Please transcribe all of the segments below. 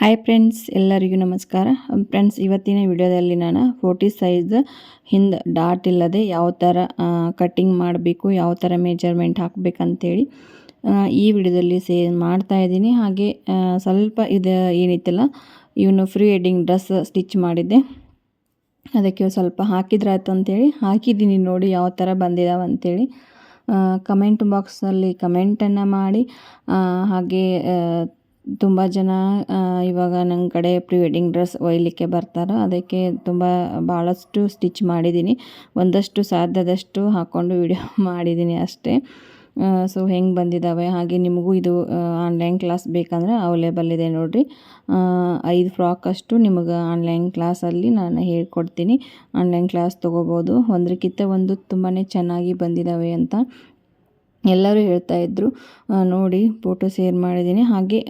Hi friends ಎಲ್ಲರಿಗೂ ನಮಸ್ಕಾರ. Friends ಇವತ್ತಿನ ವಿಡಿಯೋದಲ್ಲಿ ನಾನು ಫೋರ್ಟಿ ಸೈಜ್ ಹಿಂದೆ ಡಾಟ್ ಇಲ್ಲದೆ ಯಾವ ಥರ ಕಟ್ಟಿಂಗ್ ಮಾಡಬೇಕು, ಯಾವ ಥರ ಮೆಜರ್ಮೆಂಟ್ ಹಾಕಬೇಕಂತೇಳಿ ಈ ವಿಡಿಯೋದಲ್ಲಿ ಸೇ ಮಾಡ್ತಾ ಇದ್ದೀನಿ. ಹಾಗೆ ಸ್ವಲ್ಪ ಇದು ಏನಿತ್ತಲ್ಲ, ಇವನು ಫ್ರೀ ವೆಡ್ಡಿಂಗ್ ಡ್ರೆಸ್ ಸ್ಟಿಚ್ ಮಾಡಿದ್ದೆ. ಅದಕ್ಕೆ ಸ್ವಲ್ಪ ಹಾಕಿದ್ರೆ ಆಯ್ತು ಅಂತೇಳಿ ಹಾಕಿದ್ದೀನಿ ನೋಡಿ ಯಾವ ಥರ ಬಂದಿದಾವೆ ಅಂತೇಳಿ ಕಮೆಂಟ್ ಬಾಕ್ಸಲ್ಲಿ ಕಮೆಂಟನ್ನು ಮಾಡಿ ಹಾಗೆ ತುಂಬ ಜನ ಇವಾಗ ನನ್ನ ಕಡೆ ಪ್ರೀ ವೆಡ್ಡಿಂಗ್ ಡ್ರೆಸ್ ಒಯ್ಯಲಿಕ್ಕೆ ಬರ್ತಾರೆ. ಅದಕ್ಕೆ ತುಂಬ ಭಾಳಷ್ಟು ಸ್ಟಿಚ್ ಮಾಡಿದ್ದೀನಿ ಒಂದಷ್ಟು ಸಾಧ್ಯದಷ್ಟು ಹಾಕ್ಕೊಂಡು ವಿಡಿಯೋ ಮಾಡಿದ್ದೀನಿ ಅಷ್ಟೇ. ಸೊ ಹೆಂಗೆ ಬಂದಿದ್ದಾವೆ ಹಾಗೆ ನಿಮಗೂ ಇದು ಆನ್ಲೈನ್ ಕ್ಲಾಸ್ ಬೇಕಂದ್ರೆ ಅವೈಲೇಬಲ್ ಇದೆ ನೋಡಿರಿ. ಐದು ಫ್ರಾಕ್ ಅಷ್ಟು ನಿಮಗೆ ಆನ್ಲೈನ್ ಕ್ಲಾಸಲ್ಲಿ ನಾನು ಹೇಳ್ಕೊಡ್ತೀನಿ. ಆನ್ಲೈನ್ ಕ್ಲಾಸ್ ತೊಗೋಬೋದು. ಒಂದಕ್ಕಿಂತ ಒಂದು ತುಂಬಾ ಚೆನ್ನಾಗಿ ಬಂದಿದ್ದಾವೆ ಅಂತ ಎಲ್ಲರೂ ಹೇಳ್ತಾ ಇದ್ದರು ನೋಡಿ ಫೋಟೋ ಶೇರ್ ಮಾಡಿದ್ದೀನಿ. ಹಾಗೆ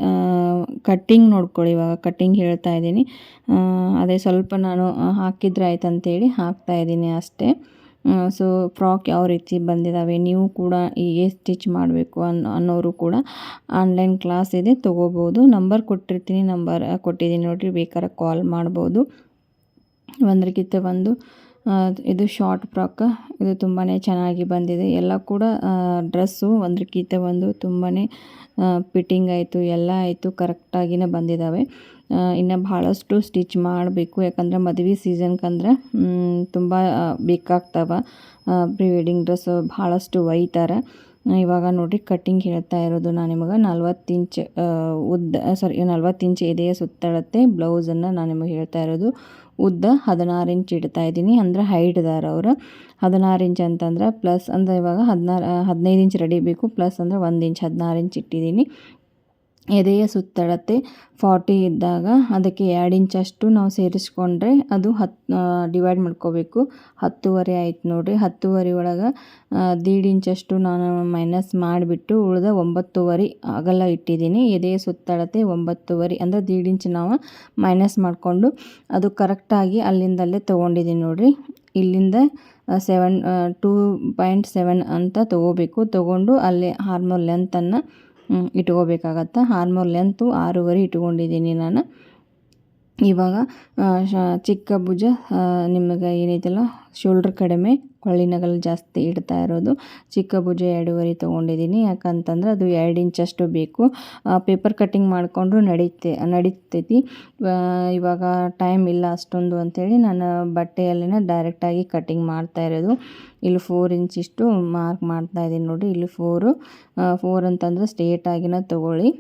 ಕಟ್ಟಿಂಗ್ ನೋಡ್ಕೊಳ್ಳಿ ಇವಾಗ ಕಟ್ಟಿಂಗ್ ಹೇಳ್ತಾ ಇದ್ದೀನಿ. ಅದೇ ಸ್ವಲ್ಪ ನಾನು ಹಾಕಿದ್ರೆ ಆಯ್ತು ಅಂತೇಳಿ ಹಾಕ್ತಾ ಇದ್ದೀನಿ ಅಷ್ಟೇ. ಸೊ ಫ್ರಾಕ್ ಯಾವ ರೀತಿ ಬಂದಿದ್ದಾವೆ ನೀವು ಕೂಡ ಹೀಗೆ ಸ್ಟಿಚ್ ಮಾಡಬೇಕು ಅನ್ನೋ ಅನ್ನೋರು ಕೂಡ ಆನ್ಲೈನ್ ಕ್ಲಾಸ್ ಇದೆ, ತೊಗೋಬೋದು. ನಂಬರ್ ಕೊಟ್ಟಿರ್ತೀನಿ ನಂಬರ್ ಕೊಟ್ಟಿದ್ದೀನಿ ನೋಡಿರಿ, ಬೇಕಾದ್ರೆ ಕಾಲ್ ಮಾಡ್ಬೋದು. ಒಂದಕ್ಕಿಂತ ಒಂದು ಇದು ಶಾರ್ಟ್ ಫ್ರಾಕ್ ಇದು ತುಂಬಾ ಚೆನ್ನಾಗಿ ಬಂದಿದೆ. ಎಲ್ಲ ಕೂಡ ಡ್ರೆಸ್ಸು ಒಂದಕ್ಕಿಂತ ಒಂದು ತುಂಬಾ ಫಿಟ್ಟಿಂಗ್ ಆಯಿತು, ಎಲ್ಲ ಆಯಿತು ಕರೆಕ್ಟಾಗಿನೇ ಬಂದಿದ್ದಾವೆ ಇನ್ನು ಭಾಳಷ್ಟು ಸ್ಟಿಚ್ ಮಾಡಬೇಕು. ಯಾಕಂದ್ರೆ ಮದುವೆ ಸೀಸನ್ಗಂದ್ರೆ ತುಂಬ ಬೇಕಾಗ್ತವೆ. ಪ್ರೀ ವೆಡ್ಡಿಂಗ್ ಡ್ರೆಸ್ ಭಾಳಷ್ಟು ಒಯ್ತಾರೆ. ಇವಾಗ ನೋಡಿರಿ ಕಟ್ಟಿಂಗ್ ಹೇಳ್ತಾ ಇರೋದು ನಾನು ನಿಮಗೆ. ನಲ್ವತ್ತು ಇಂಚ್ ಉದ್ದ ಸಾರಿ ನಲ್ವತ್ತು ಇಂಚ್ ಎದೆಯ ಸುತ್ತಳತೆ ಬ್ಲೌಸನ್ನು ನಾನು ನಿಮಗೆ ಹೇಳ್ತಾ ಇರೋದು. ಉದ್ದ ಹದಿನಾರು ಇಂಚ್ ಇಡ್ತಾ ಇದ್ದೀನಿ. ಅಂದರೆ ಹೈಟ್ ದಾರ ಅವರು. ಹದಿನಾರು ಇಂಚ್ ಅಂತಂದ್ರೆ ಪ್ಲಸ್ ಅಂದರೆ ಇವಾಗ ಹದಿನಾರು, ಹದಿನೈದು ಇಂಚ್ ರೆಡಿ ಬೇಕು. ಪ್ಲಸ್ ಅಂದರೆ ಒಂದು ಇಂಚ್ ಹದಿನಾರು ಇಂಚ್ ಇಟ್ಟಿದ್ದೀನಿ. ಎದೆಯ ಸುತ್ತಳತೆ ಫಾರ್ಟಿ ಇದ್ದಾಗ ಅದಕ್ಕೆ ಎರಡು ಇಂಚಷ್ಟು ನಾವು ಸೇರಿಸ್ಕೊಂಡ್ರೆ ಅದು ಹತ್ತು ಡಿವೈಡ್ ಮಾಡ್ಕೋಬೇಕು. ಹತ್ತುವರೆ ಆಯ್ತು ನೋಡಿರಿ. ಹತ್ತುವರೆ ಒಳಗೆ ದೀಡ್ ಇಂಚಷ್ಟು ನಾನು ಮೈನಸ್ ಮಾಡಿಬಿಟ್ಟು ಉಳಿದ ಒಂಬತ್ತುವರೆ ಅಗಲ ಇಟ್ಟಿದ್ದೀನಿ. ಎದೆಯ ಸುತ್ತಳತೆ ಒಂಬತ್ತುವರೆ ಅಂದರೆ ದೀಡ್ ಇಂಚ್ ನಾವು ಮೈನಸ್ ಮಾಡಿಕೊಂಡು ಅದು ಕರೆಕ್ಟಾಗಿ ಅಲ್ಲಿಂದಲ್ಲೇ ತೊಗೊಂಡಿದ್ದೀನಿ ನೋಡಿರಿ. ಇಲ್ಲಿಂದ ಸೆವೆನ್ ಟೂ ಪಾಯಿಂಟ್ ಸೆವೆನ್ ಅಂತ ತೊಗೋಬೇಕು. ತೊಗೊಂಡು ಅಲ್ಲಿ ಹಾರ್ಮೋನ್ ಲೆಂತನ್ನು ಇಟ್ಕೋಬೇಕಾಗತ್ತೆ? ಹಾರ್ಮೋನ್ ಲೆಂತು ಆರೂವರೆ ಇಟ್ಕೊಂಡಿದ್ದೀನಿ ನಾನು. ಇವಾಗ ಚಿಕ್ಕ ಭುಜ ನಿಮಗೆ ಏನೈತಲ್ಲ ಶೋಲ್ಡ್ರ್ ಕಡಿಮೆ ಕೊಳ್ಳಿನಗಲ್ ಜಾಸ್ತಿ ಇಡ್ತಾ ಇರೋದು. ಚಿಕ್ಕ ಭುಜ ಎರಡೂವರೆ ತೊಗೊಂಡಿದ್ದೀನಿ ಯಾಕಂತಂದ್ರೆ ಅದು ಎರಡು ಇಂಚಷ್ಟು ಬೇಕು. ಪೇಪರ್ ಕಟ್ಟಿಂಗ್ ಮಾಡಿಕೊಂಡ್ರು ನಡೀತೆ, ನಡೀತೈತಿ. ಇವಾಗ ಟೈಮ್ ಇಲ್ಲ ಅಷ್ಟೊಂದು ಅಂಥೇಳಿ ನಾನು ಬಟ್ಟೆಯಲ್ಲಿನ ಡೈರೆಕ್ಟಾಗಿ ಕಟ್ಟಿಂಗ್ ಮಾಡ್ತಾ ಇರೋದು. ಇಲ್ಲಿ ಫೋರ್ ಇಂಚಿಷ್ಟು ಮಾರ್ಕ್ ಮಾಡ್ತಾ ಇದ್ದೀನಿ ನೋಡಿ, ಇಲ್ಲಿ ಫೋರು ಫೋರ್ ಅಂತಂದ್ರೆ ಸ್ಟ್ರೇಟಾಗಿನ ತೊಗೊಳ್ಳಿ.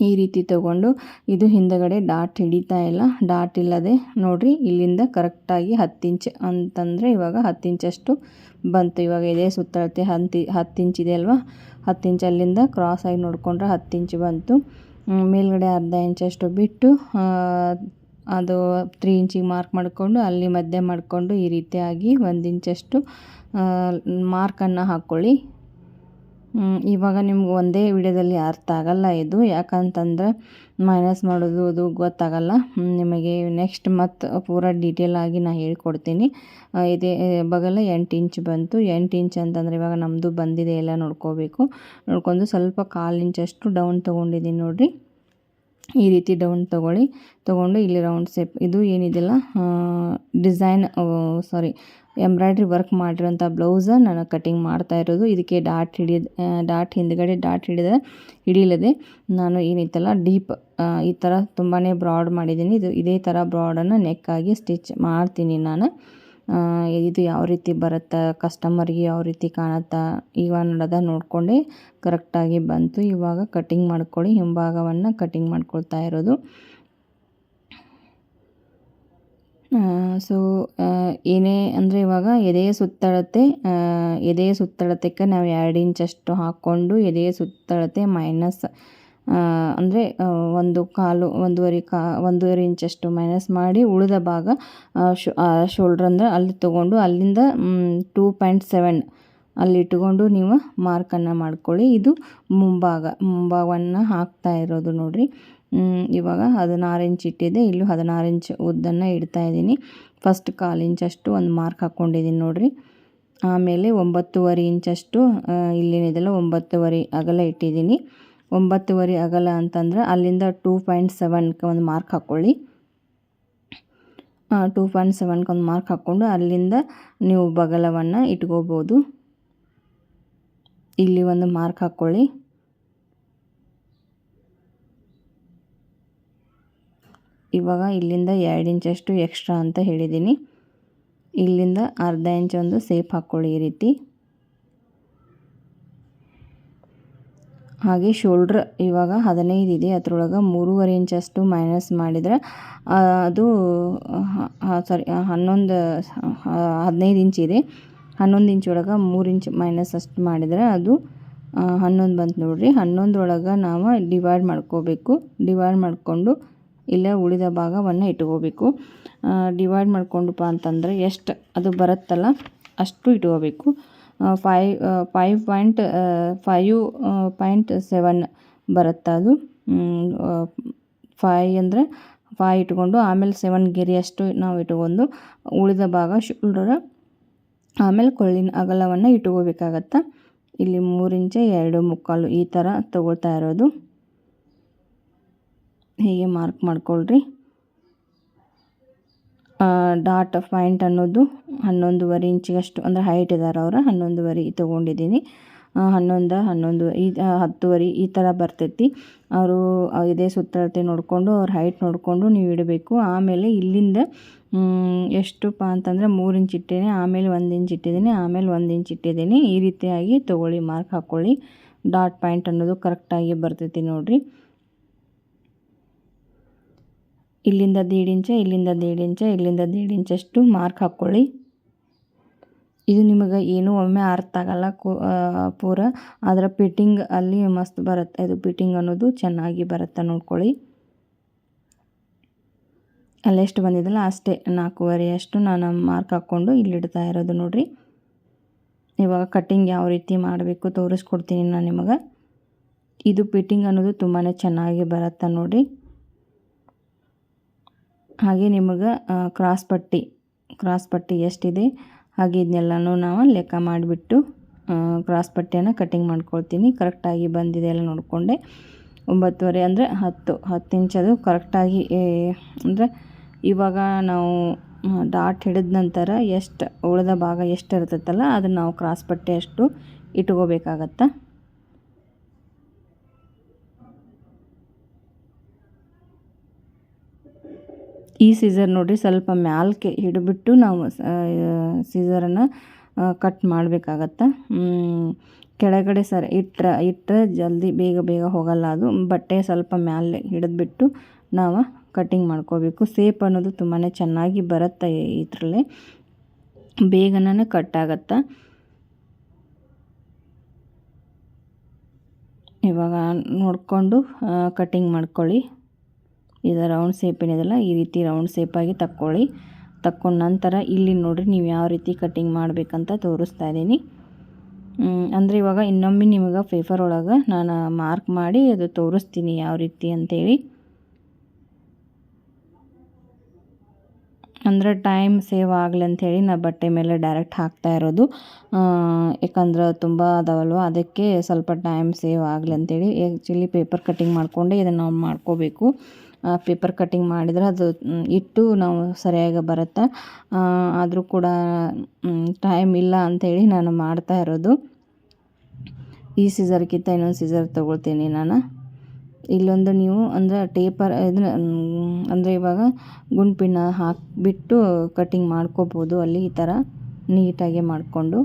ಈ ರೀತಿ ತಗೊಂಡು ಇದು ಹಿಂದಗಡೆ ಡಾಟ್ ಹಿಡಿತಾ ಇಲ್ಲ. ಡಾಟ್ ಇಲ್ಲದೆ ನೋಡ್ರಿ ಇಲ್ಲಿಂದ ಕರೆಕ್ಟಾಗಿ ಹತ್ತು ಇಂಚ್ ಅಂತಂದರೆ ಇವಾಗ ಹತ್ತು ಇಂಚಷ್ಟು ಬಂತು. ಇವಾಗ ಇದೇ ಸುತ್ತಳತೆ ಹಂತಿ ಹತ್ತು ಇಂಚ್ ಇದೆ ಅಲ್ವಾ? ಹತ್ತು ಇಂಚ್ ಅಲ್ಲಿಂದ ಕ್ರಾಸ್ ಆಗಿ ನೋಡಿಕೊಂಡ್ರೆ ಹತ್ತು ಇಂಚ್ ಬಂತು. ಮೇಲ್ಗಡೆ ಅರ್ಧ ಇಂಚಷ್ಟು ಬಿಟ್ಟು ಅದು ತ್ರೀ ಇಂಚಿಗೆ ಮಾರ್ಕ್ ಮಾಡಿಕೊಂಡು ಅಲ್ಲಿ ಮಧ್ಯೆ ಮಾಡಿಕೊಂಡು ಈ ರೀತಿಯಾಗಿ ಒಂದು ಇಂಚಷ್ಟು ಮಾರ್ಕನ್ನು ಹಾಕ್ಕೊಳ್ಳಿ ಇವಾಗ ನಿಮ್ಗೆ ಒಂದೇ ವಿಡಿಯೋದಲ್ಲಿ ಅರ್ಥ ಆಗಲ್ಲ ಇದು. ಯಾಕಂತಂದ್ರೆ ಮೈನಸ್ ಮಾಡೋದು, ಅದು ಗೊತ್ತಾಗಲ್ಲ. ನಿಮಗೆ ನೆಕ್ಸ್ಟ್ ಮತ್ತು ಪೂರ ಡೀಟೇಲ್ ಆಗಿ ನಾನು ಹೇಳ್ಕೊಡ್ತೀನಿ. ಇದೇ ಬಗಲ್ಲ ಎಂಟು ಇಂಚ್ ಬಂತು. ಎಂಟು ಇಂಚ್ ಅಂತಂದರೆ ಇವಾಗ ನಮ್ಮದು ಬಂದಿದೆ ಎಲ್ಲ ನೋಡ್ಕೋಬೇಕು. ನೋಡ್ಕೊಂಡು ಸ್ವಲ್ಪ ಕಾಲು ಇಂಚಷ್ಟು ಡೌನ್ ತೊಗೊಂಡಿದ್ದೀನಿ ನೋಡಿರಿ. ಈ ರೀತಿ ಡೌನ್ ತೊಗೊಳ್ಳಿ. ತೊಗೊಂಡು ಇಲ್ಲಿ ರೌಂಡ್ ಶೇಪ್ ಇದು ಏನಿದೆಯಲ್ಲ ಡಿಸೈನ್ ಸಾರಿ ಎಂಬ್ರಾಯ್ಡ್ರಿ ವರ್ಕ್ ಮಾಡಿರೋಂಥ ಬ್ಲೌಸ ನಾನು ಕಟಿಂಗ್ ಮಾಡ್ತಾ ಇರೋದು. ಇದಕ್ಕೆ ಡಾಟ್ ಹಿಡಿದ ಡಾಟ್ ಹಿಂದ್ಗಡೆ ಡಾಟ್ ಹಿಡಿದ, ಹಿಡಿಯಲದೆ. ನಾನು ಏನೈತಲ್ಲ ಡೀಪ್ ಈ ಥರ ತುಂಬಾ ಬ್ರಾಡ್ ಮಾಡಿದ್ದೀನಿ. ಇದು ಇದೇ ಥರ ಬ್ರಾಡನ್ನು ನೆಕ್ಕಾಗಿ ಸ್ಟಿಚ್ ಮಾಡ್ತೀನಿ ನಾನು. ಇದು ಯಾವ ರೀತಿ ಬರುತ್ತಾ ಕಸ್ಟಮರ್ಗೆ ಯಾವ ರೀತಿ ಕಾಣುತ್ತಾ ಇವಾಗ ನೋಡೋದ ನೋಡಿಕೊಂಡೆ ಕರೆಕ್ಟಾಗಿ ಬಂತು. ಇವಾಗ ಕಟಿಂಗ್ ಮಾಡ್ಕೊಳ್ಳಿ. ಹಿಂಭಾಗವನ್ನು ಕಟಿಂಗ್ ಮಾಡ್ಕೊಳ್ತಾ ಇರೋದು. ಸೊ ಏನೇ ಅಂದರೆ ಇವಾಗ ಎದೆಯ ಸುತ್ತಳತೆ ಎದೆಯ ಸುತ್ತಳತೆಗೆ ನಾವು ಎರಡು ಇಂಚಷ್ಟು ಹಾಕ್ಕೊಂಡು ಎದೆಯ ಸುತ್ತಳತೆ ಮೈನಸ್ ಅಂದರೆ ಒಂದು ಕಾಲು, ಒಂದೂವರೆ ಕಾ, ಒಂದೂವರೆ ಇಂಚಷ್ಟು ಮೈನಸ್ ಮಾಡಿ ಉಳಿದ ಭಾಗ ಶೋಲ್ಡ್ರ್ ಅಂದರೆ ಅಲ್ಲಿ ತೊಗೊಂಡು ಅಲ್ಲಿಂದ ಟೂ ಪಾಯಿಂಟ್ ಸೆವೆನ್ ಅಲ್ಲಿ ಇಟ್ಕೊಂಡು ನೀವು ಮಾರ್ಕನ್ನು ಮಾಡ್ಕೊಳ್ಳಿ. ಇದು ಮುಂಭಾಗ, ಮುಂಭಾಗವನ್ನು ಹಾಕ್ತಾ ಇರೋದು ನೋಡಿರಿ. ಇವಾಗ ಹದಿನಾರು ಇಂಚ್ ಇಟ್ಟಿದ್ದೆ. ಇಲ್ಲೂ ಹದಿನಾರು ಇಂಚ್ ಉದ್ದನ್ನು ಇಡ್ತಾ ಇದ್ದೀನಿ. ಫಸ್ಟ್ ಕಾಲು ಇಂಚಷ್ಟು ಒಂದು ಮಾರ್ಕ್ ಹಾಕ್ಕೊಂಡಿದ್ದೀನಿ ನೋಡಿರಿ. ಆಮೇಲೆ ಒಂಬತ್ತುವರೆ ಇಂಚಷ್ಟು ಇಲ್ಲೇನಿದೆಲ್ಲ ಒಂಬತ್ತುವರೆ ಅಗಲ ಇಟ್ಟಿದ್ದೀನಿ. ಒಂಬತ್ತುವರೆ ಅಗಲ ಅಂತಂದ್ರೆ ಅಲ್ಲಿಂದ ಟೂ ಪಾಯಿಂಟ್ ಸೆವೆನ್ಗೆ ಒಂದು ಮಾರ್ಕ್ ಹಾಕ್ಕೊಳ್ಳಿ ಟೂ ಪಾಯಿಂಟ್ ಸೆವೆನ್ಗೆ ಒಂದು ಮಾರ್ಕ್ ಹಾಕ್ಕೊಂಡು ಅಲ್ಲಿಂದ ನೀವು ಬಗಲವನ್ನು ಇಟ್ಕೋಬೋದು. ಇಲ್ಲಿ ಒಂದು ಮಾರ್ಕ್ ಹಾಕ್ಕೊಳ್ಳಿ ಇವಾಗ ಇಲ್ಲಿಂದ ಎರಡು ಇಂಚಷ್ಟು ಎಕ್ಸ್ಟ್ರಾ ಅಂತ ಹೇಳಿದ್ದೀನಿ. ಇಲ್ಲಿಂದ ಅರ್ಧ ಇಂಚ್ ಒಂದು ಸೇಪ್ ಹಾಕ್ಕೊಳ್ಳಿ ಈ ರೀತಿ. ಹಾಗೆ ಶೋಲ್ಡ್ರ್ ಇವಾಗ ಹದಿನೈದು ಇದೆ. ಅದರೊಳಗೆ ಮೂರುವರೆ ಇಂಚಷ್ಟು ಮೈನಸ್ ಮಾಡಿದರೆ ಅದು ಸಾರಿ ಹನ್ನೊಂದು ಹದಿನೈದು ಇಂಚ್ ಇದೆ. ಹನ್ನೊಂದು ಇಂಚ್ ಒಳಗೆ ಮೂರು ಇಂಚ್ ಮೈನಸ್ ಅಷ್ಟು ಮಾಡಿದರೆ ಅದು ಹನ್ನೊಂದು ಬಂತು ನೋಡಿರಿ. ಹನ್ನೊಂದರೊಳಗೆ ನಾವು ಡಿವೈಡ್ ಮಾಡ್ಕೋಬೇಕು. ಡಿವೈಡ್ ಮಾಡಿಕೊಂಡು ಇಲ್ಲೇ ಉಳಿದ ಭಾಗವನ್ನು ಇಟ್ಕೋಬೇಕು. ಡಿವೈಡ್ ಮಾಡ್ಕೊಂಡಪ್ಪ ಅಂತಂದರೆ ಎಷ್ಟು ಅದು ಬರುತ್ತಲ್ಲ ಅಷ್ಟು ಇಟ್ಕೋಬೇಕು. Five five point five point seven ಬರುತ್ತೆ ಅದು? ಫೈವ್ ಅಂದರೆ ಫೈ ಇಟ್ಕೊಂಡು ಆಮೇಲೆ ಸೆವೆನ್ ಗೆರೆಯಷ್ಟು ನಾವು ಇಟ್ಕೊಂಡು ಉಳಿದ ಭಾಗ ಶೋಲ್ಡರ ಆಮೇಲೆ ಕೊಳ್ಳಿನ ಅಗಲವನ್ನು ಇಟ್ಕೋಬೇಕಾಗತ್ತೆ? ಇಲ್ಲಿ ಮೂರು ಇಂಚೆ ಎರಡು ಮುಕ್ಕಾಲು ಈ ಥರ ತಗೊಳ್ತಾ ಇರೋದು. ಹೀಗೆ ಮಾರ್ಕ್ ಮಾಡ್ಕೊಳ್ರಿ. ಡಾಟ್ ಪಾಯಿಂಟ್ ಅನ್ನೋದು ಹನ್ನೊಂದುವರೆ ಇಂಚಿಗಷ್ಟು ಅಂದರೆ ಹೈಟ್ ಇದ್ದಾರೆ ಅವರ, ಹನ್ನೊಂದುವರೆ ತೊಗೊಂಡಿದ್ದೀನಿ. ಹನ್ನೊಂದು ಹನ್ನೊಂದು, ಈ ಹತ್ತುವರೆ ಈ ಥರ ಬರ್ತೈತಿ. ಅವರು ಇದೇ ಸುತ್ತಳತೆ ನೋಡಿಕೊಂಡು, ಅವ್ರ ಹೈಟ್ ನೋಡಿಕೊಂಡು ನೀವು ಇಡಬೇಕು. ಆಮೇಲೆ ಇಲ್ಲಿಂದ ಎಷ್ಟುಪ್ಪ ಅಂತಂದರೆ ಮೂರು ಇಂಚ್ ಇಟ್ಟೇನೆ ಆಮೇಲೆ ಒಂದು ಇಂಚ್ ಇಟ್ಟಿದ್ದೀನಿ, ಆಮೇಲೆ ಒಂದು ಇಂಚ್ ಇಟ್ಟಿದ್ದೀನಿ. ಈ ರೀತಿಯಾಗಿ ತೊಗೊಳ್ಳಿ ಮಾರ್ಕ್ ಹಾಕ್ಕೊಳ್ಳಿ ಡಾಟ್ ಪಾಯಿಂಟ್ ಅನ್ನೋದು ಕರೆಕ್ಟಾಗಿ ಬರ್ತೈತಿ ನೋಡಿರಿ. ಇಲ್ಲಿಂದ ದೇಡಿಂಚ ಇಲ್ಲಿಂದ ದೇಡಿಂಚ, ಇಲ್ಲಿಂದ ದೇಡಿಂಚಷ್ಟು ಮಾರ್ಕ್ ಹಾಕ್ಕೊಳ್ಳಿ. ಇದು ನಿಮಗೆ ಏನೂ ಒಮ್ಮೆ ಅರ್ಥ ಆಗಲ್ಲ ಪೂರ. ಅದರ ಪಿಟ್ಟಿಂಗ್ ಅಲ್ಲಿ ಮಸ್ತ್ ಬರುತ್ತೆ. ಇದು ಪಿಟ್ಟಿಂಗ್ ಅನ್ನೋದು ಚೆನ್ನಾಗಿ ಬರುತ್ತೆ ನೋಡ್ಕೊಳ್ಳಿ. ಅಲ್ಲೆಷ್ಟು ಬಂದಿದ್ದಲ್ಲ ಅಷ್ಟೇ. ನಾಲ್ಕೂವರೆ ಅಷ್ಟು ನಾನು ಮಾರ್ಕ್ ಹಾಕ್ಕೊಂಡು ಇಲ್ಲಿ ಇಡ್ತಾ ಇರೋದು ನೋಡಿರಿ. ಇವಾಗ ಕಟ್ಟಿಂಗ್ ಯಾವ ರೀತಿ ಮಾಡಬೇಕು ತೋರಿಸ್ಕೊಡ್ತೀನಿ ನಾನು ನಿಮಗೆ. ಇದು ಪಿಟ್ಟಿಂಗ್ ಅನ್ನೋದು ತುಂಬಾ ಚೆನ್ನಾಗಿ ಬರುತ್ತೆ ನೋಡಿ ಹಾಗೆ ನಿಮಗೆ ಕ್ರಾಸ್ ಪಟ್ಟಿ ಕ್ರಾಸ್ ಪಟ್ಟಿ ಎಷ್ಟಿದೆ, ಹಾಗೆ ಇದನ್ನೆಲ್ಲನೂ ನಾವು ಲೆಕ್ಕ ಮಾಡಿಬಿಟ್ಟು ಕ್ರಾಸ್ ಪಟ್ಟಿಯನ್ನು ಕಟ್ಟಿಂಗ್ ಮಾಡ್ಕೊಳ್ತೀನಿ. ಕರೆಕ್ಟಾಗಿ ಬಂದಿದೆ ಎಲ್ಲ ನೋಡಿಕೊಂಡೆ. ಒಂಬತ್ತುವರೆ ಅಂದರೆ ಹತ್ತು ಹತ್ತು ಇಂಚದು ಕರೆಕ್ಟಾಗಿ ಅಂದರೆ ಇವಾಗ ನಾವು ಡಾಟ್ ಹಿಡಿದ ನಂತರ ಎಷ್ಟು ಉಳಿದ ಭಾಗ ಎಷ್ಟು ಇರ್ತೈತಲ್ಲ, ಅದನ್ನು ನಾವು ಕ್ರಾಸ್ ಪಟ್ಟಿ ಅಷ್ಟು ಇಟ್ಕೋಬೇಕಾಗತ್ತೆ? ಈ ಸೀಸರ್ ನೋಡಿರಿ ಸ್ವಲ್ಪ ಮ್ಯಾಲ್ಕೆ ಹಿಡಿಬಿಟ್ಟು ನಾವು ಸೀಸರನ್ನು ಕಟ್ ಮಾಡಬೇಕಾಗತ್ತೆ? ಕೆಳಗಡೆ ಸರ್ ಇಟ್ಟರೆ ಇಟ್ಟರೆ ಜಲ್ದಿ ಬೇಗ ಬೇಗ ಹೋಗಲ್ಲ ಅದು. ಬಟ್ಟೆ ಸ್ವಲ್ಪ ಮ್ಯಾಲೆ ಹಿಡಿದ್ಬಿಟ್ಟು ನಾವು ಕಟ್ಟಿಂಗ್ ಮಾಡ್ಕೋಬೇಕು. ಸೇಪ್ ಅನ್ನೋದು ತುಂಬಾ ಚೆನ್ನಾಗಿ ಬರುತ್ತೆ ಇದರಲ್ಲಿ. ಬೇಗನೇ ಕಟ್ ಆಗತ್ತೆ ಇವಾಗ ನೋಡಿಕೊಂಡು ಕಟ್ಟಿಂಗ್ ಮಾಡ್ಕೊಳ್ಳಿ. ಇದು ರೌಂಡ್ ಸೇಪ್ ಏನಿದೆಲ್ಲ, ಈ ರೀತಿ ರೌಂಡ್ ಸೇಪಾಗಿ ತಕ್ಕೊಳ್ಳಿ. ತಕ್ಕೊಂಡ ನಂತರ ಇಲ್ಲಿ ನೋಡಿರಿ ನೀವು ಯಾವ ರೀತಿ ಕಟ್ಟಿಂಗ್ ಮಾಡಬೇಕಂತ ತೋರಿಸ್ತಾ ಇದ್ದೀನಿ. ಅಂದರೆ ಇವಾಗ ಇನ್ನೊಮ್ಮೆ ನಿಮಗೆ ಪೇಪರ್ ಒಳಗೆ ನಾನು ಮಾರ್ಕ್ ಮಾಡಿ ಅದು ತೋರಿಸ್ತೀನಿ ಯಾವ ರೀತಿ ಅಂತೇಳಿ. ಅಂದರೆ ಟೈಮ್ ಸೇವ್ ಆಗಲಿ ಅಂಥೇಳಿ ನಾ ಬಟ್ಟೆ ಮೇಲೆ ಡೈರೆಕ್ಟ್ ಹಾಕ್ತಾ ಇರೋದು. ಯಾಕಂದ್ರೆ ತುಂಬ ಅದಾವಲ್ವ, ಅದಕ್ಕೆ ಸ್ವಲ್ಪ ಟೈಮ್ ಸೇವ್ ಆಗಲಿ ಅಂಥೇಳಿ ಆ್ಯಕ್ಚುಲಿ ಪೇಪರ್ ಕಟ್ಟಿಂಗ್ ಮಾಡಿಕೊಂಡೆ ಇದನ್ನು ಮಾಡ್ಕೋಬೇಕು. ಪೇಪರ್ ಕಟ್ಟಿಂಗ್ ಮಾಡಿದ್ರೆ ಅದು ಇಟ್ಟು ನಾವು ಸರಿಯಾಗಿ ಬರುತ್ತೆ? ಆದರೂ ಕೂಡ ಟೈಮ್ ಇಲ್ಲ ಅಂಥೇಳಿ ನಾನು ಮಾಡ್ತಾ ಇರೋದು. ಈ ಸೀಸರ್ಗಿಂತ ಇನ್ನೊಂದು ಸೀಸರ್ ತೊಗೊಳ್ತೀನಿ ನಾನು. ಇಲ್ಲೊಂದು ನೀವು, ಅಂದರೆ ಟೇಪರ್ ಇದನ್ನ ಅಂದರೆ ಇವಾಗ ಗುಂಪಿನ ಹಾಕಿಬಿಟ್ಟು ಕಟ್ಟಿಂಗ್ ಮಾಡ್ಕೋಬೋದು ಅಲ್ಲಿ ಈ ಥರ ನೀಟಾಗಿ ಮಾಡಿಕೊಂಡು.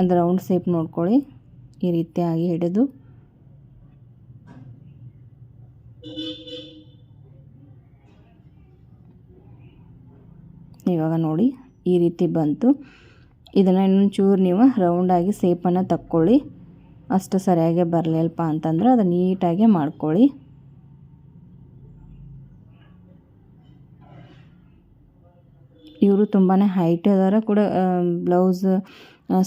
ಅದು ರೌಂಡ್ ಸೇಪ್ ನೋಡ್ಕೊಳ್ಳಿ. ಈ ರೀತಿಯಾಗಿ ಹಿಡಿದು. ಇವಾಗ ನೋಡಿ ಈ ರೀತಿ ಬಂತು. ಇದನ್ನು ಇನ್ನೊಂದು ಚೂರು ನೀವು ರೌಂಡಾಗಿ ಸೇಪನ್ನು ತಕ್ಕೊಳ್ಳಿ. ಅಷ್ಟು ಸರಿಯಾಗಿ ಬರಲಿಲ್ಲಪ್ಪ ಅಂತಂದ್ರೆ ಅದು ನೀಟಾಗಿ ಮಾಡ್ಕೊಳ್ಳಿ. ಇವರು ತುಂಬಾ ಹೈಟ್ ಅದಾರ ಕೂಡ ಬ್ಲೌಸ್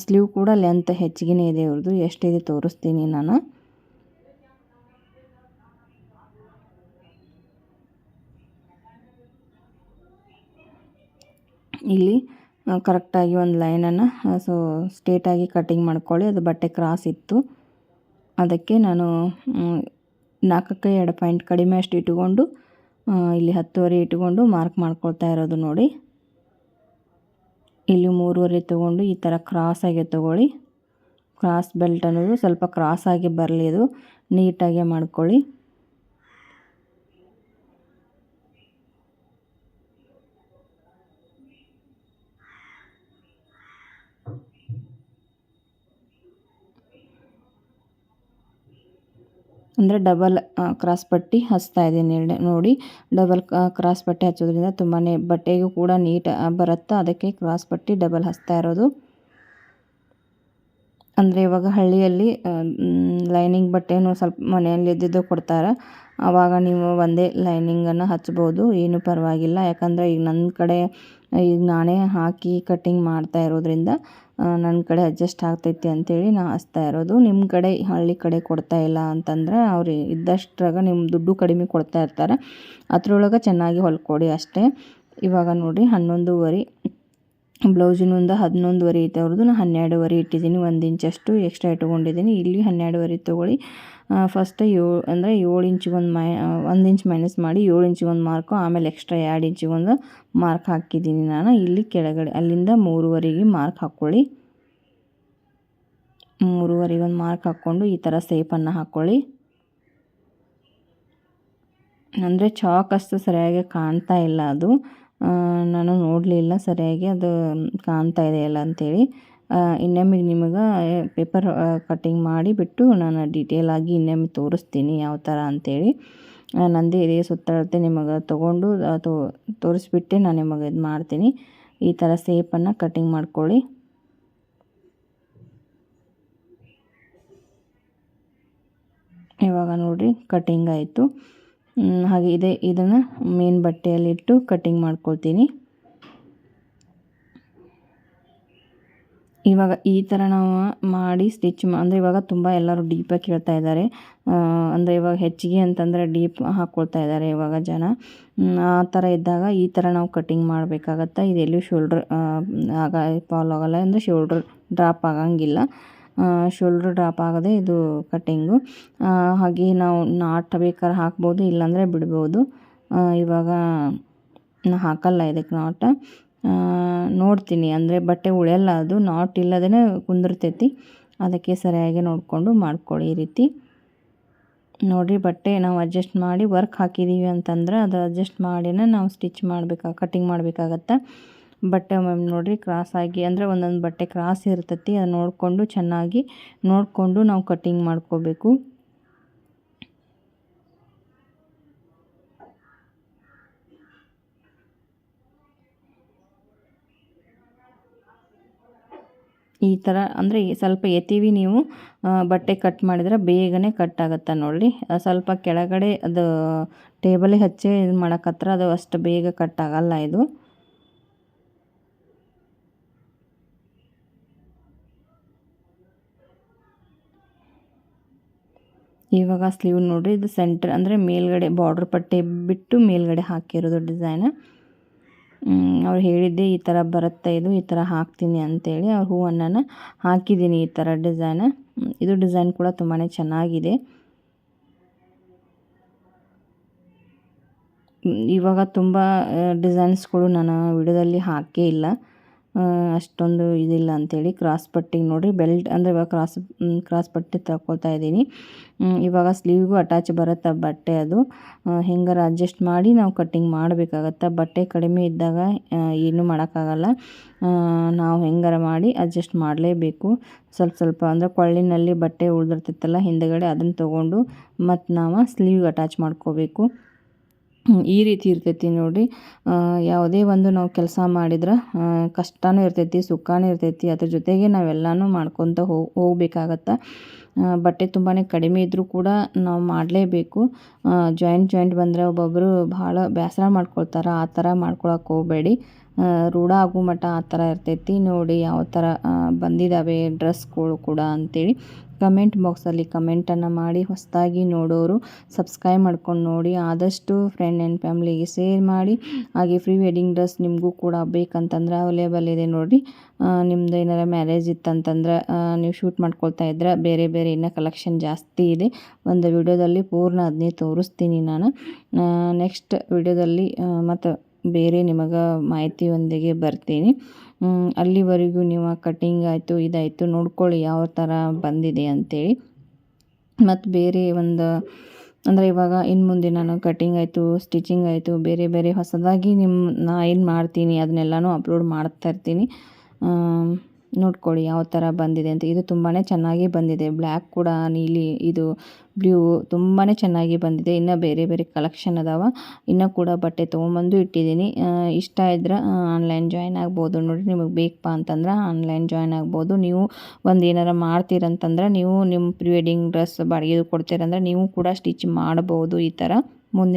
ಸ್ಲೀವ್ ಕೂಡ ಲೆಂತ್ ಹೆಚ್ಚಿಗೆ ಇದೆ ಇವ್ರದ್ದು ಎಷ್ಟಿದೆ ತೋರಿಸ್ತೀನಿ ನಾನು. ಇಲ್ಲಿ ಕರೆಕ್ಟಾಗಿ ಒಂದು ಲೈನನ್ನು ಸೊ ಸ್ಟೇಟಾಗಿ ಕಟ್ಟಿಂಗ್ ಮಾಡ್ಕೊಳ್ಳಿ. ಅದು ಬಟ್ಟೆ ಕ್ರಾಸ್ ಇತ್ತು. ಅದಕ್ಕೆ ನಾನು ನಾಲ್ಕಕ್ಕೆ ಎರಡು ಪಾಯಿಂಟ್ ಕಡಿಮೆ ಅಷ್ಟು ಇಟ್ಟುಕೊಂಡು ಇಲ್ಲಿ ಹತ್ತುವರೆ ಇಟ್ಕೊಂಡು ಮಾರ್ಕ್ ಮಾಡ್ಕೊಳ್ತಾ ಇರೋದು ನೋಡಿ. ಇಲ್ಲಿ ಮೂರುವರೆ ತೊಗೊಂಡು ಈ ಥರ ಕ್ರಾಸಾಗಿ ತೊಗೊಳ್ಳಿ. ಕ್ರಾಸ್ ಬೆಲ್ಟ್ ಅನ್ನೋದು ಸ್ವಲ್ಪ ಕ್ರಾಸಾಗಿ ಬರಲಿ ಅದು. ನೀಟಾಗೆ ಮಾಡ್ಕೊಳ್ಳಿ. ಅಂದರೆ ಡಬಲ್ ಕ್ರಾಸ್ ಪಟ್ಟಿ ಹಚ್ತಾ ಇದ್ದೀನಿ. ನೋಡಿ ಡಬಲ್ ಕ್ರಾಸ್ ಪಟ್ಟಿ ಹಚ್ಚೋದ್ರಿಂದ ತುಂಬಾ ಬಟ್ಟೆಗೂ ಕೂಡ ನೀಟ್ ಬರುತ್ತೆ? ಅದಕ್ಕೆ ಕ್ರಾಸ್ ಪಟ್ಟಿ ಡಬಲ್ ಹಚ್ತಾ ಇರೋದು. ಅಂದರೆ ಇವಾಗ ಹಳ್ಳಿಯಲ್ಲಿ ಲೈನಿಂಗ್ ಬಟ್ಟೆನೂ ಸ್ವಲ್ಪ ಮನೆಯಲ್ಲಿ ಇದ್ದಿದ್ದು ಕೊಡ್ತಾರೆ. ಆವಾಗ ನೀವು ಒಂದೇ ಲೈನಿಂಗನ್ನು ಹಚ್ಬೋದು. ಏನೂ ಪರವಾಗಿಲ್ಲ. ಯಾಕಂದರೆ ಈಗ ನನ್ನ ಕಡೆ, ಈಗ ನಾನೇ ಹಾಕಿ ಕಟ್ಟಿಂಗ್ ಮಾಡ್ತಾ ಇರೋದ್ರಿಂದ ನನ್ನ ಕಡೆ ಅಡ್ಜಸ್ಟ್ ಆಗ್ತೈತಿ ಅಂತೇಳಿ ನಾ ಹಚ್ತಾ ಇರೋದು. ನಿಮ್ಮ ಕಡೆ ಹಳ್ಳಿ ಕಡೆ ಕೊಡ್ತಾ ಇಲ್ಲ ಅಂತಂದ್ರೆ ಅವ್ರು ಇದ್ದಷ್ಟ್ರಾಗ ನಿಮ್ಮ ದುಡ್ಡು ಕಡಿಮೆ ಕೊಡ್ತಾ ಇರ್ತಾರೆ. ಅದ್ರೊಳಗೆ ಚೆನ್ನಾಗಿ ಹೊಲ್ಕೊಡಿ ಅಷ್ಟೇ. ಇವಾಗ ನೋಡಿರಿ, ಹನ್ನೊಂದುವರೆ, ಬ್ಲೌಸಿನಿಂದ ಹನ್ನೊಂದುವರೆ ಐತೆ. ಅವ್ರದ್ದು ನಾನು ಹನ್ನೆರಡುವರೆ ಇಟ್ಟಿದ್ದೀನಿ. ಒಂದು ಇಂಚಷ್ಟು ಎಕ್ಸ್ಟ್ರಾ ಇಟ್ಕೊಂಡಿದ್ದೀನಿ. ಇಲ್ಲಿ ಹನ್ನೆರಡುವರೆ ತೊಗೊಳ್ಳಿ. ಫಸ್ಟ್ ಏಳು, ಅಂದರೆ ಏಳು ಇಂಚಿಗೆ ಒಂದು ಮೈ ಒಂದು ಇಂಚ್ ಮೈನಸ್ ಮಾಡಿ ಏಳು ಇಂಚಿಗೆ ಒಂದು ಮಾರ್ಕು ಆಮೇಲೆ ಎಕ್ಸ್ಟ್ರಾ ಎರಡು ಇಂಚಿಗೊಂದು ಮಾರ್ಕ್ ಹಾಕಿದ್ದೀನಿ ನಾನು. ಇಲ್ಲಿ ಕೆಳಗಡೆ, ಅಲ್ಲಿಂದ ಮೂರುವರೆಗೆ ಮಾರ್ಕ್ ಹಾಕ್ಕೊಳ್ಳಿ. ಮೂರುವರೆಗೆ ಒಂದು ಮಾರ್ಕ್ ಹಾಕ್ಕೊಂಡು ಈ ಥರ ಸೇಪನ್ನು ಹಾಕ್ಕೊಳ್ಳಿ. ಅಂದರೆ ಚಾಕ್ ಅಷ್ಟು ಸರಿಯಾಗಿ ಕಾಣ್ತಾ ಇಲ್ಲ ಅದು. ನಾನು ನೋಡಲಿಲ್ಲ ಸರಿಯಾಗಿ, ಅದು ಕಾಣ್ತಾ ಇದೆಯಲ್ಲ ಅಂಥೇಳಿ ಇನ್ನೊಮ್ಮೆ ನಿಮಗೆ ಪೇಪರ್ ಕಟ್ಟಿಂಗ್ ಮಾಡಿಬಿಟ್ಟು ನಾನು ಡೀಟೇಲಾಗಿ ಇನ್ನೊಮ್ಮೆ ತೋರಿಸ್ತೀನಿ ಯಾವ ಥರ ಅಂಥೇಳಿ ನಂದಿ ಇದೇ ಸುತ್ತಳತೆ ನಿಮಗೆ ತೊಗೊಂಡು ತೋ, ತೋರಿಸ್ಬಿಟ್ಟೆ ನಾನು ನಿಮಗೆ ಇದು ಮಾಡ್ತೀನಿ. ಈ ಥರ ಸೇಪನ್ನು ಕಟ್ಟಿಂಗ್ ಮಾಡ್ಕೊಳ್ಳಿ. ಇವಾಗ ನೋಡಿರಿ ಕಟ್ಟಿಂಗ್ ಆಯಿತು. ಹಾಗೆ ಇದೇ, ಇದನ್ನು ಮೇನ್ ಬಟ್ಟೆಯಲ್ಲಿಟ್ಟು ಕಟ್ಟಿಂಗ್ ಮಾಡ್ಕೊಳ್ತೀನಿ. ಇವಾಗ ಈ ಥರ ನಾವು ಮಾಡಿ ಸ್ಟಿಚ್ ಅಂದರೆ ಇವಾಗ ತುಂಬ ಎಲ್ಲರೂ ಡೀಪಾಗಿ ಕೇಳ್ತಾ ಇದ್ದಾರೆ. ಅಂದರೆ ಇವಾಗ ಹೆಚ್ಚಿಗೆ ಅಂತಂದರೆ ಡೀಪ್ ಹಾಕ್ಕೊಳ್ತಾ ಇದ್ದಾರೆ ಇವಾಗ ಜನ. ಆ ಥರ ಇದ್ದಾಗ ಈ ಥರ ನಾವು ಕಟ್ಟಿಂಗ್ ಮಾಡಬೇಕಾಗತ್ತೆ? ಇದೆಲ್ಲೂ ಶೋಲ್ಡ್ರ್ ಆಗ ಫಾಲ್ ಆಗೋಲ್ಲ ಅಂದರೆ ಶೋಲ್ಡ್ರ್ ಡ್ರಾಪ್ ಆಗಂಗಿಲ್ಲ. ಶೋಲ್ಡ್ರ್ ಡ್ರಾಪ್ ಆಗದೆ ಇದು ಕಟ್ಟಿಂಗು ಹಾಗೆ ನಾವು ನಾಟ್ ಬೇಕಾದ್ರೆ ಹಾಕ್ಬೋದು, ಇಲ್ಲಾಂದರೆ ಬಿಡ್ಬೋದು. ಇವಾಗ ಹಾಕಲ್ಲ ಇದಕ್ಕೆ ನಾಟ ನೋಡ್ತೀನಿ. ಅಂದರೆ ಬಟ್ಟೆ ಉಳಿಯಲ್ಲ ಅದು ನಾಟ್ ಇಲ್ಲದೇ ಕುಂದಿರ್ತೈತಿ. ಅದಕ್ಕೆ ಸರಿಯಾಗಿ ನೋಡಿಕೊಂಡು ಮಾಡ್ಕೊಳ್ಳಿ ಈ ರೀತಿ. ನೋಡಿರಿ, ಬಟ್ಟೆ ನಾವು ಅಡ್ಜಸ್ಟ್ ಮಾಡಿ ವರ್ಕ್ ಹಾಕಿದ್ದೀವಿ ಅಂತಂದ್ರೆ ಅದು ಅಡ್ಜಸ್ಟ್ ಮಾಡಿನೇ ನಾವು ಸ್ಟಿಚ್ ಮಾಡಬೇಕಾ ಕಟ್ಟಿಂಗ್ ಮಾಡಬೇಕಾಗತ್ತೆ? ಬಟ್ಟೆ ನೋಡಿರಿ ಕ್ರಾಸ್ ಆಗಿ, ಅಂದರೆ ಒಂದೊಂದು ಬಟ್ಟೆ ಕ್ರಾಸ್ ಇರ್ತೈತಿ. ಅದು ನೋಡಿಕೊಂಡು ಚೆನ್ನಾಗಿ ನೋಡಿಕೊಂಡು ನಾವು ಕಟ್ಟಿಂಗ್ ಮಾಡ್ಕೋಬೇಕು. ಈ ಥರ ಅಂದರೆ ಸ್ವಲ್ಪ ಎತ್ತೀವಿ ನೀವು ಬಟ್ಟೆ ಕಟ್ ಮಾಡಿದರೆ ಬೇಗನೆ ಕಟ್ ಆಗುತ್ತೆ ನೋಡಿ ಸ್ವಲ್ಪ ಕೆಳಗಡೆ ಅದು ಟೇಬಲಿಗೆ ಹಚ್ಚಿ ಇದು ಮಾಡಕತ್ರ ಅದು ಅಷ್ಟು ಬೇಗ ಕಟ್ ಆಗಲ್ಲ ಇದು. ಇವಾಗ ಸ್ಲೀವ್ ನೋಡಿರಿ, ಇದು ಸೆಂಟರ್ ಅಂದರೆ ಮೇಲ್ಗಡೆ ಬಾರ್ಡ್ರ್ ಪಟ್ಟೆ ಬಿಟ್ಟು ಮೇಲ್ಗಡೆ ಹಾಕಿರೋದು ಡಿಸೈನ್. ಅವ್ರು ಹೇಳಿದ್ದೆ ಈ ಥರ ಬರುತ್ತೆ ಇದು, ಈ ಥರ ಹಾಕ್ತೀನಿ ಅಂತೇಳಿ ಅವ್ರು ಹೂವನ್ನು ಹಾಕಿದ್ದೀನಿ ಈ ಥರ ಡಿಸೈನ್. ಇದು ಡಿಸೈನ್ ಕೂಡ ತುಂಬಾ ಚೆನ್ನಾಗಿದೆ. ಇವಾಗ ತುಂಬ ಡಿಸೈನ್ಸ್ಗಳು ನಾನು ವಿಡಿಯೋದಲ್ಲಿ ಹಾಕೇ ಇಲ್ಲ. ಅಷ್ಟೊಂದು ಇದಿಲ್ಲ ಅಂಥೇಳಿ ಕ್ರಾಸ್ ಪಟ್ಟಿಗೆ ನೋಡಿ ಬೆಲ್ಟ್ ಅಂದರೆ ಇವಾಗ ಕ್ರಾಸ್ ಕ್ರಾಸ್ ಪಟ್ಟಿ ತಗೊಳ್ತಾ ಇದ್ದೀನಿ. ಇವಾಗ ಸ್ಲೀವ್ಗೂ ಅಟ್ಯಾಚ್ ಬರುತ್ತೆ ಬಟ್ಟೆ ಅದು. ಹೆಂಗಾರ ಅಡ್ಜಸ್ಟ್ ಮಾಡಿ ನಾವು ಕಟ್ಟಿಂಗ್ ಮಾಡಬೇಕಾಗತ್ತೆ. ಬಟ್ಟೆ ಕಡಿಮೆ ಇದ್ದಾಗ ಏನೂ ಮಾಡೋಕ್ಕಾಗಲ್ಲ. ನಾವು ಹೆಂಗಾರ ಮಾಡಿ ಅಡ್ಜಸ್ಟ್ ಮಾಡಲೇಬೇಕು. ಸ್ವಲ್ಪ ಸ್ವಲ್ಪ ಅಂದರೆ ಕೊಳ್ಳಿನಲ್ಲಿ ಬಟ್ಟೆ ಉಳಿದಿರ್ತೈತಲ್ಲ, ಹಿಂದುಗಡೆ ಅದನ್ನು ತೊಗೊಂಡು ಮತ್ತು ನಾವು ಸ್ಲೀವ್ಗೆ ಅಟ್ಯಾಚ್ ಮಾಡ್ಕೋಬೇಕು. ಈ ರೀತಿ ಇರ್ತೈತಿ ನೋಡಿ. ಯಾವುದೇ ಒಂದು ನಾವು ಕೆಲಸ ಮಾಡಿದ್ರೆ ಕಷ್ಟನೂ ಇರ್ತೈತಿ, ಸುಖನೂ ಇರ್ತೈತಿ. ಅದ್ರ ಜೊತೆಗೆ ನಾವೆಲ್ಲನೂ ಮಾಡ್ಕೊತ ಹೋಗಿ ಹೋಗ್ಬೇಕಾಗತ್ತೆ. ಬಟ್ಟೆ ತುಂಬಾ ಕಡಿಮೆ ಇದ್ದರೂ ಕೂಡ ನಾವು ಮಾಡಲೇಬೇಕು. ಜಾಯಿಂಟ್ ಜಾಯಿಂಟ್ ಬಂದರೆ ಒಬ್ಬೊಬ್ಬರು ಭಾಳ ಬೇಸರ ಮಾಡ್ಕೊಳ್ತಾರೆ, ಆ ಥರ ಮಾಡ್ಕೊಳಕ್ಕೆ ಹೋಗಬೇಡಿ. ರೂಢ ಆಗೋ ಮಟ್ಟ ಆ ಥರ ಇರ್ತೈತಿ. ನೋಡಿ ಯಾವ ಥರ ಬಂದಿದ್ದಾವೆ ಡ್ರೆಸ್ಗಳು ಕೂಡ ಅಂಥೇಳಿ ಕಮೆಂಟ್ ಬಾಕ್ಸಲ್ಲಿ ಕಮೆಂಟನ್ನು ಮಾಡಿ ಹೊಸದಾಗಿ ನೋಡೋರು ಸಬ್ಸ್ಕ್ರೈಬ್ ಮಾಡ್ಕೊಂಡು ನೋಡಿ, ಆದಷ್ಟು ಫ್ರೆಂಡ್ ಆ್ಯಂಡ್ ಫ್ಯಾಮ್ಲಿಗೆ ಶೇರ್ ಮಾಡಿ, ಹಾಗೆ ಫ್ರೀ ವೆಡ್ಡಿಂಗ್ ಡ್ರೆಸ್ ನಿಮಗೂ ಕೂಡ ಬೇಕಂತಂದ್ರೆ ಅವೈಲೇಬಲ್ ಇದೆ ನೋಡಿ ನಿಮ್ಮದು ಏನಾರ ಮ್ಯಾರೇಜ್ ಇತ್ತಂತಂದ್ರೆ ನೀವು ಶೂಟ್ ಮಾಡ್ಕೊಳ್ತಾ ಇದ್ರೆ ಬೇರೆ ಬೇರೆ ಇನ್ನೂ ಕಲೆಕ್ಷನ್ ಜಾಸ್ತಿ ಇದೆ. ಒಂದು ವಿಡಿಯೋದಲ್ಲಿ ಪೂರ್ಣ ಅದನ್ನೇ ತೋರಿಸ್ತೀನಿ ನಾನು. ನೆಕ್ಸ್ಟ್ ವಿಡಿಯೋದಲ್ಲಿ ಮತ್ತು ಬೇರೆ ನಿಮಗೆ ಮಾಹಿತಿಯೊಂದಿಗೆ ಬರ್ತೀನಿ. ಅಲ್ಲಿವರೆಗೂ ನೀವು ಕಟ್ಟಿಂಗ್ ಆಯಿತು, ಇದಾಯಿತು, ನೋಡ್ಕೊಳ್ಳಿ ಯಾವ ಥರ ಬಂದಿದೆ ಅಂತೇಳಿ. ಮತ್ತು ಬೇರೆ ಒಂದು, ಅಂದರೆ ಇವಾಗ ಇನ್ನು ಮುಂದೆ ನಾನು ಕಟ್ಟಿಂಗ್ ಆಯಿತು ಸ್ಟಿಚಿಂಗ್ ಆಯಿತು, ಬೇರೆ ಬೇರೆ ಹೊಸದಾಗಿ ನಿಮ್ಮ ನಾ ಏನು ಮಾಡ್ತೀನಿ, ಅದನ್ನೆಲ್ಲನೂ ಅಪ್ಲೋಡ್ ಮಾಡ್ತಾ ಇರ್ತೀನಿ. ನೋಡ್ಕೊಳ್ಳಿ ಯಾವ ಥರ ಬಂದಿದೆ ಅಂತ. ಇದು ತುಂಬಾ ಚೆನ್ನಾಗಿ ಬಂದಿದೆ. ಬ್ಲ್ಯಾಕ್ ಕೂಡ ನೀಲಿ, ಇದು ಬ್ಲೂ ತುಂಬಾ ಚೆನ್ನಾಗಿ ಬಂದಿದೆ. ಇನ್ನು ಬೇರೆ ಬೇರೆ ಕಲೆಕ್ಷನ್ ಅದಾವ. ಇನ್ನೂ ಕೂಡ ಬಟ್ಟೆ ತೊಗೊಂಬಂದು ಇಟ್ಟಿದ್ದೀನಿ. ಇಷ್ಟ ಇದ್ರೆ ಆನ್ಲೈನ್ ಜಾಯ್ನ್ ಆಗ್ಬೋದು. ನೋಡಿ ನಿಮಗೆ ಬೇಕಪ್ಪ ಅಂತಂದ್ರೆ ಆನ್ಲೈನ್ ಜಾಯ್ನ್ ಆಗ್ಬೋದು. ನೀವು ಒಂದು ಏನಾರ ಮಾಡ್ತೀರಂತಂದ್ರೆ ನೀವು ನಿಮ್ಮ ಪ್ರಿ ವೆಡ್ಡಿಂಗ್ ಡ್ರೆಸ್ ಬಾಡಿಗೆ ಕೊಡ್ತೀರಂದ್ರೆ ನೀವು ಕೂಡ ಸ್ಟಿಚ್ ಮಾಡ್ಬೋದು ಈ ಥರ ಮುಂದೆ